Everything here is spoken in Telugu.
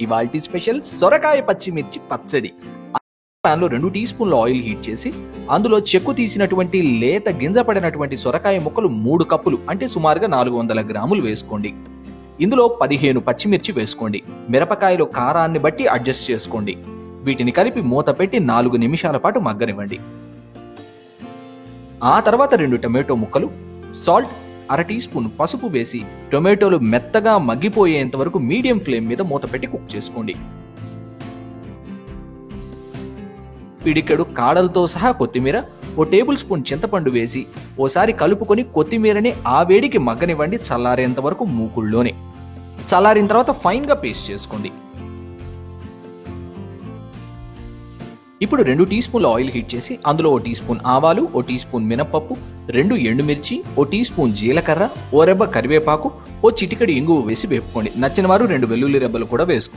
ఇవాల్టి స్పెషల్ సొరకాయ పచ్చిమిర్చి పచ్చడి. ప్యాన్లో రెండు టీ స్పూన్ల ఆయిల్ హీట్ చేసి అందులో చెక్కు తీసినటువంటి లేత గింజ పడినటువంటి సొరకాయ ముక్కలు మూడు కప్పులు అంటే సుమారుగా నాలుగు వందల గ్రాములు వేసుకోండి. ఇందులో పదిహేను పచ్చిమిర్చి వేసుకోండి. మిరపకాయలు కారాన్ని బట్టి అడ్జస్ట్ చేసుకోండి. వీటిని కలిపి మూత పెట్టి నాలుగు నిమిషాల పాటు మగ్గనివ్వండి. ఆ తర్వాత రెండు టొమాటో ముక్కలు సాల్ట్ అర టీ స్పూన్ పసుపు వేసి టొమాటోలు మెత్తగా మగ్గిపోయేంత వరకు మీడియం ఫ్లేమ్ మీద మూత పెట్టి కుక్ చేసుకోండి. పిడికెడు కాడలతో సహా కొత్తిమీర ఓ టేబుల్ స్పూన్ చింతపండు వేసి ఓసారి కలుపుకొని కొత్తిమీరని ఆ వేడికి మగ్గనివ్వండి చల్లారేంత వరకు మూకుళ్ళోనే చల్లారిన తర్వాత ఫైన్గా పేస్ట్ చేసుకోండి. ఇప్పుడు రెండు టీ స్పూన్ల ఆయిల్ హీట్ చేసి అందులో ఓ టీ స్పూన్ ఆవాలు ఓ టీ స్పూన్ మినప్పప్పు రెండు ఎండుమిర్చి ఓ టీ స్పూన్ జీలకర్ర ఓ రెబ్బ కరివేపాకు ఓ చిటికడి ఇంగువ వేసి వేపుకోండి. నచ్చిన వారు రెండు వెల్లుల్లి రెబ్బలు కూడా వేసుకో